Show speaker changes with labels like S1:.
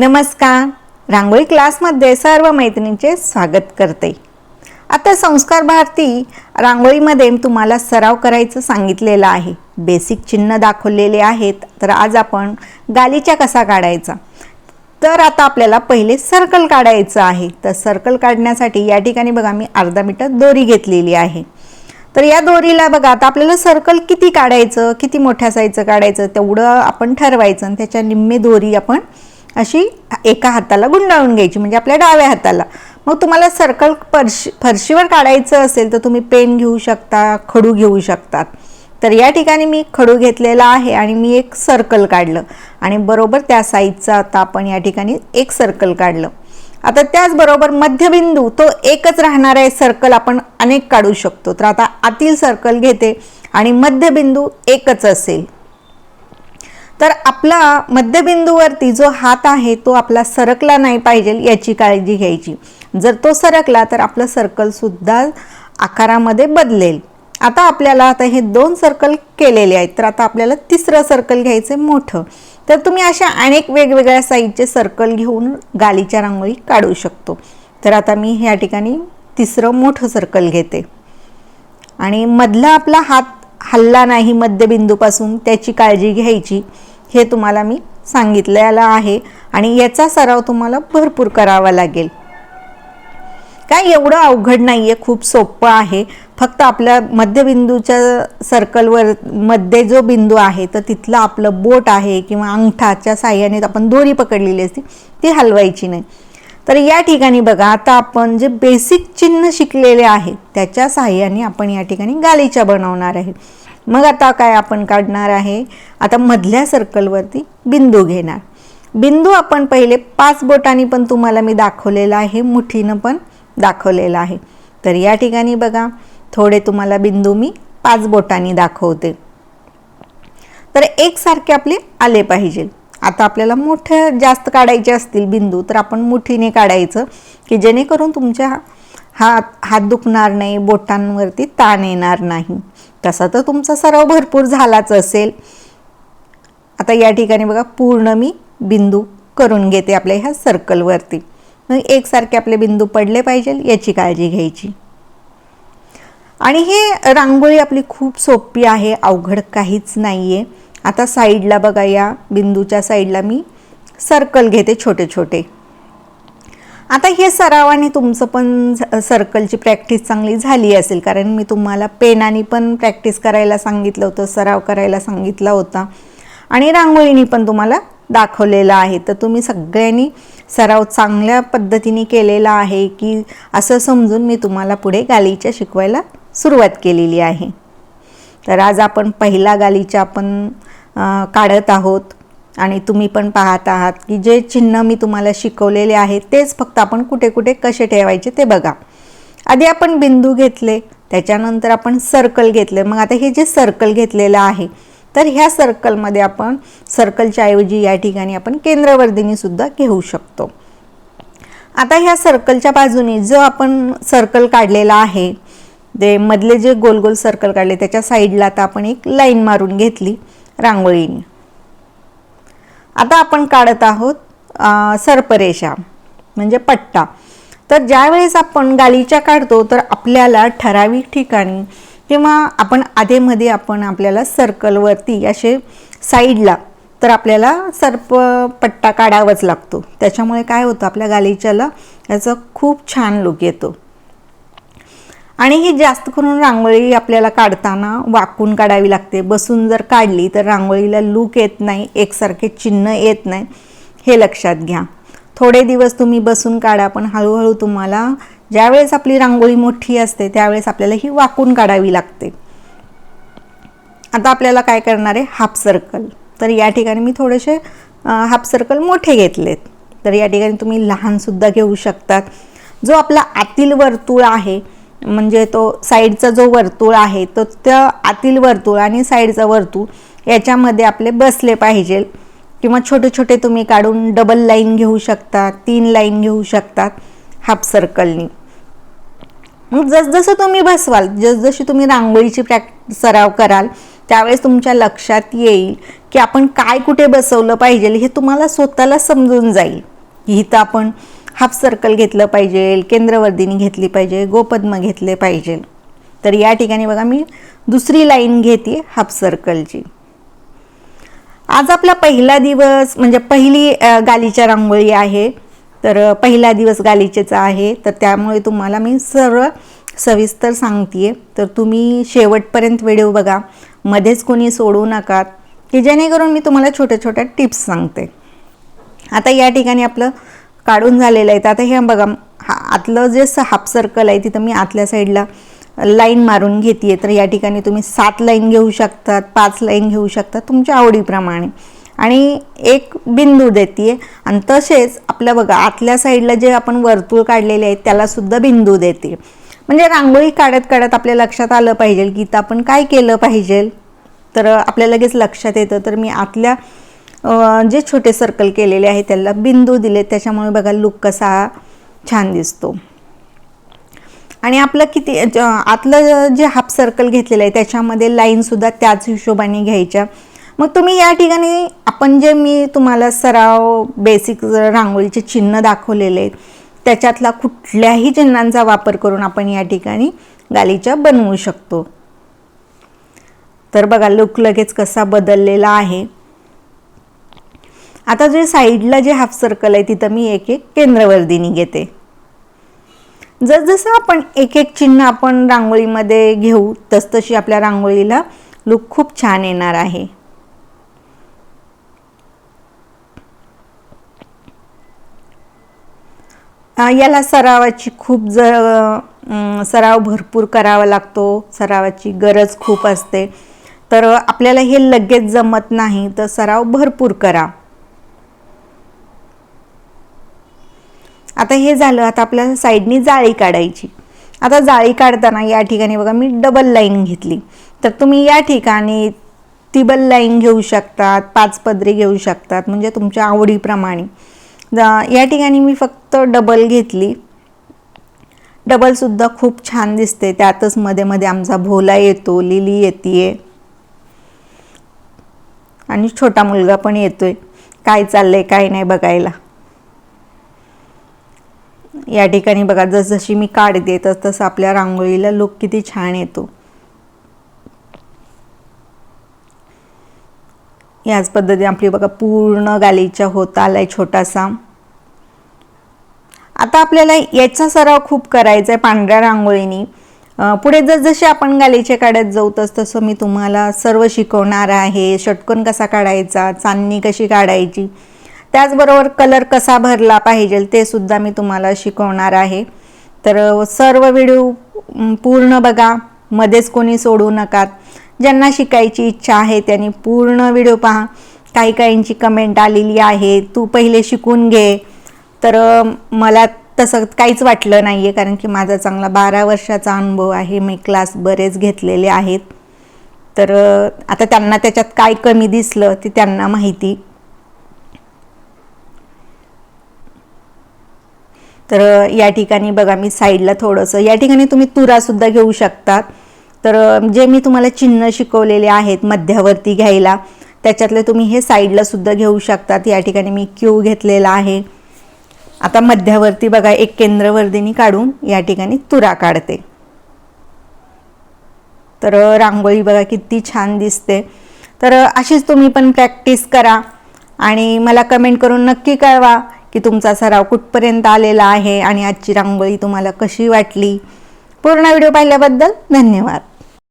S1: नमस्कार. रांगोळी क्लासमध्ये सर्व मैत्रिणींचे स्वागत करते. आता संस्कार भारती रांगोळीमध्ये तुम्हाला सराव करायचं सांगितलेलं आहे. बेसिक चिन्ह दाखवलेले आहेत. तर आज आपण गालीच्या कसा काढायचा? तर आता आपल्याला पहिले सर्कल काढायचं आहे. तर सर्कल काढण्यासाठी या ठिकाणी बघा मी अर्धा मीटर दोरी घेतलेली आहे. तर या दोरीला बघा आता आपल्याला सर्कल किती काढायचं किती मोठ्या साईजचं काढायचं तेवढं आपण ठरवायचं आणि त्याच्या निम्मे दोरी आपण अशी एका हाताला गुंडाळून घ्यायची म्हणजे आपल्या डाव्या हाताला. मग तुम्हाला सर्कल फरशी फरशीवर काढायचं असेल तर तुम्ही पेन घेऊ शकता खडू घेऊ शकतात. तर या ठिकाणी मी खडू घेतलेला आहे आणि मी एक सर्कल काढलं. आणि बरोबर त्या साईजचं आता आपण या ठिकाणी एक सर्कल काढलं. आता त्याचबरोबर मध्यबिंदू तो एकच राहणार आहे सर्कल आपण अनेक काढू शकतो. तर आता आतील सर्कल घेते आणि मध्यबिंदू एकच असेल. तर आपला मध्यबिंदूवरती जो हात आहे तो आपला सरकला नाही पाहिजे याची काळजी घ्यायची. जर तो सरकला तर आपलं सर्कलसुद्धा आकारामध्ये बदलेल. आता आपल्याला आता हे दोन सर्कल केलेले आहेत तर आता आपल्याला तिसरं सर्कल घ्यायचं आहे मोठं. तर तुम्ही अशा अनेक वेगवेगळ्या साईजचे सर्कल घेऊन गालीच्या रांगोळी काढू शकतो. तर आता मी ह्या ठिकाणी तिसरं मोठं सर्कल घेते. आणि मधला आपला हात हल्ला नाही मध्यबिंदूपासून त्याची काळजी घ्यायची. हे तुम्हाला मी सांगितलेलं आहे आणि याचा सराव तुम्हाला भरपूर करावा लागेल. काय एवढं अवघड नाही आहे खूप सोपं आहे. फक्त आपल्या मध्यबिंदूच्या सर्कलवर मध्ये जो बिंदू आहे तर तिथलं आपलं बोट आहे किंवा अंगठाच्या साह्याने आपण दोरी पकडलेली असते ती हलवायची नाही. तर या ठिकाणी बघा आता आपण जे बेसिक चिन्ह शिकलेले आहे त्याच्या साह्याने आपण या ठिकाणी गालीच्या बनवणार आहे. मग आता काय आपण काढणार आहे? आता मधल्या सर्कलवरती बिंदू घेणार. बिंदू आपण पहिले पाच बोटांनी पण तुम्हाला मी दाखवलेलं आहे मुठीनं पण दाखवलेलं आहे. तर या ठिकाणी बघा थोडे तुम्हाला बिंदू मी पाच बोटांनी दाखवते. तर एकसारखे आपले आले पाहिजे. आता आपल्याला मोठे जास्त काढायचे असतील बिंदू तर आपण मुठीने काढायचं की जेणेकरून तुमच्या हात हात दुखणार नाही बोटांवरती ताण येणार नाही. तसा तर तुमचा सराव भरपूर झालाच असेल. आता या ठिकाणी बघा पूर्ण मी बिंदू करून घेते आपल्या ह्या सर्कलवरती मग एकसारखे आपले बिंदू पडले पाहिजे याची काळजी घ्यायची. आणि हे रांगोळी आपली खूप सोपी आहे अवघड काहीच नाही आहे आता साईडला बघा या बिंदूच्या साईडला मी सर्कल घेते छोटे छोटे आता हे सरावाने तुमचं पण सर्कलची प्रॅक्टिस चांगली झाली असेल कारण मी तुम्हाला पेनाने पण प्रॅक्टिस करायला सांगितलं होतं सराव करायला सांगितला होता. आणि रांगोळीनी पण तुम्हाला दाखवलेलं आहे. तर तुम्ही सगळ्यांनी सराव चांगल्या पद्धतीने केलेला आहे की असं समजून मी तुम्हाला पुढे गालीच्या शिकवायला सुरुवात केलेली आहे. तर आज आपण पहिला गालीच्या आपण काढत आहोत. आणि तुम्ही पण पाहत आहात की जे चिन्ह मी तुम्हाला शिकवलेले आहे तेच फक्त आपण कुठे कुठे कसे ठेवायचे ते बघा. आधी आपण बिंदू घेतले त्याच्यानंतर आपण सर्कल घेतले. मग आता हे जे सर्कल घेतलेलं आहे तर ह्या सर्कलमध्ये आपण सर्कलच्या ऐवजी या ठिकाणी आपण केंद्रवर्धिनीसुद्धा घेऊ शकतो. आता ह्या सर्कलच्या बाजूने जो आपण सर्कल काढलेला आहे ते मधले जे गोल गोल सर्कल काढले त्याच्या साईडला आता आपण एक लाईन मारून घेतली रांगोळीने. आता आपण काढत आहोत सर्परेषा म्हणजे पट्टा. तर ज्यावेळेस आपण गालीच्या काढतो तर आपल्याला ठराविक ठिकाणी किंवा आपण आधेमध्ये आपण आपल्याला सर्कलवरती असे साईडला तर आपल्याला सर्प पट्टा काढावाच लागतो. त्याच्यामुळे काय होतं आपल्या गालीच्याला याचा खूप छान लुक येतो. आणि ही जास्त करून रांगोळी आपल्याला काढताना वाकून काढावी लागते. बसून जर काढली तर रांगोळीला लूक येत नाही एकसारखे चिन्ह येत नाही. हे लक्षात घ्या. थोडे दिवस तुम्ही बसून काढा पण हळूहळू तुम्हाला ज्यावेळेस आपली रांगोळी मोठी असते त्यावेळेस आपल्याला ही वाकून काढावी लागते. आता आपल्याला काय करणार आहे? हाफ सर्कल तर या ठिकाणी मी थोडेसे हाफ सर्कल मोठे घेतलेत. तर या ठिकाणी तुम्ही लहानसुद्धा घेऊ शकतात. जो आपला आतील वर्तुळ आहे म्हणजे तो साईडचा जो वर्तुळ आहे तो त्या आतील वर्तुळ आणि साईडचा वर्तुळ याच्यामध्ये आपले बसले पाहिजे. किंवा छोटे छोटे तुम्ही काढून डबल लाईन घेऊ शकता तीन लाईन घेऊ शकतात हाफ सर्कलनी मग जसजसं तुम्ही बसवाल जसजशी तुम्ही रांगोळीची प्रॅक्ट सराव कराल त्यावेळेस तुमच्या लक्षात येईल की आपण काय कुठे बसवलं पाहिजे हे तुम्हाला स्वतःला समजून जाईल. की इथं आपण हाफ सर्कल घेतलं पाहिजे केंद्रवर्दिनी घेतली पाहिजे गोपद्म घेतले पाहिजे. तर या ठिकाणी बघा मी दुसरी लाईन घेते हाफ सर्कलची आज आपला पहिला दिवस म्हणजे पहिली गालीच्या रांगोळी आहे. तर पहिला दिवस गालीचेचा आहे. तर त्यामुळे तुम्हाला मी सर्व सविस्तर सांगते तर तुम्ही शेवटपर्यंत व्हिडिओ बघा. मध्येच कोणी सोडू नका की जेणेकरून मी तुम्हाला छोट्या छोट्या टिप्स सांगते. आता या ठिकाणी आपलं काढून झालेलं आहे. तर आता हे बघा हा आतलं जे स- हाफ सर्कल आहे तिथं मी आतल्या साईडला लाईन मारून घेते तर या ठिकाणी तुम्ही सात लाईन घेऊ शकतात पाच लाईन घेऊ शकतात तुमच्या आवडीप्रमाणे. आणि एक बिंदू देते आणि तसेच आपल्या बघा आतल्या साईडला जे आपण वर्तुळ काढलेले आहेत त्यालासुद्धा बिंदू देते म्हणजे रांगोळी काढत काढत आपल्या लक्षात आलं पाहिजे की इथं आपण काय केलं पाहिजे तर आपल्या लगेच लक्षात येतं. तर मी आतल्या जे छोटे सर्कल केलेले आहे त्याला बिंदू दिले त्याच्यामुळे बघा लुक कसा छान दिसतो. आणि आपलं किती आतलं जे हाफ सर्कल घेतलेलं आहे त्याच्यामध्ये लाईनसुद्धा त्याच हिशोबाने घ्यायच्या. मग तुम्ही या ठिकाणी आपण जे मी तुम्हाला सराव बेसिक रांगोळीचे चिन्ह दाखवलेले आहेत त्याच्यातला कुठल्याही चिन्हांचा वापर करून आपण या ठिकाणी गालीच्या बनवू शकतो. तर बघा लुक लगेच कसा बदललेला आहे. आता जे साईडला जे हाफ सर्कल आहे तिथं मी एक एक केंद्रवर्दिनी घेते. जसजसं आपण एक एक चिन्ह आपण रांगोळीमध्ये घेऊ तसतशी आपल्या रांगोळीला लुक खूप छान येणार आहे. याला सरावाची खूप ज सराव भरपूर करावा लागतो. सरावाची गरज खूप असते. तर आपल्याला हे लगेच जमत नाही तर सराव भरपूर करा. आता हे झालं आता आपल्याला साईडनी जाळी काढायची. आता जाळी काढताना या ठिकाणी बघा मी डबल लाईन घेतली. तर तुम्ही या ठिकाणी तिबल लाईन घेऊ शकतात पाच पदरी घेऊ शकतात म्हणजे तुमच्या आवडीप्रमाणे. या ठिकाणी मी फक्त डबल घेतली. डबलसुद्धा खूप छान दिसते त्यातच मध्ये मध्ये आमचा भोला येतो लिली येते आणि छोटा मुलगा पण येतोय. काय चाललंय काय नाही बघायला. या ठिकाणी बघा जसजशी मी काढते तस तसं आपल्या रांगोळीला लुक किती छान येतो. याच पद्धतीने आपली बघा पूर्ण गालीचा होत आलाय छोटासा. आता आपल्याला याचा सराव खूप करायचा आहे पांढऱ्या रांगोळीनी. पुढे जसजसे आपण गालीचे काढत जाऊ तस तसं मी तुम्हाला सर्व शिकवणार आहे. षटकोन कसा काढायचा चांदणी कशी काढायची त्याचबरोबर कलर कसा भरला पाहिजे ते सुद्धा मी तुम्हाला शिकवणार आहे. तर सर्व व्हिडिओ पूर्ण बघा. मध्येच कोणी सोडू नका. ज्यांना शिकायची इच्छा आहे त्यांनी पूर्ण व्हिडिओ पहा. काही काहींची कमेंट आलेली आहे तू पहिले शिकून घे. तर मला तसं काहीच वाटलं नाही आहे कारण की माझा चांगला बारा वर्षाचा अनुभव आहे. मी क्लास बरेच घेतलेले आहेत. तर आता त्यांना त्याच्यात काय कमी दिसलं ते त्यांना माहिती. तर या ठिकाणी बघा मी साईडला थोडंसं या ठिकाणी तुम्ही तुरासुद्धा घेऊ शकतात तर जे मी तुम्हाला चिन्ह शिकवलेले आहेत मध्यावरती घ्यायला त्याच्यातले तुम्ही हे साईडलासुद्धा घेऊ शकतात. या ठिकाणी मी क्यू घेतलेला आहे. आता मध्यावरती बघा एक केंद्रवर्दिनी काढून या ठिकाणी तुरा काढते. तर रांगोळी बघा किती छान दिसते. तर अशीच तुम्ही पण प्रॅक्टिस करा आणि मला कमेंट करून नक्की कळवा. की तुमचा सराव कुठपर्यंत आलेला आहे आणि आजची रांगोळी तुम्हाला कशी वाटली? पूर्ण व्हिडिओ पाहिल्याबद्दल धन्यवाद.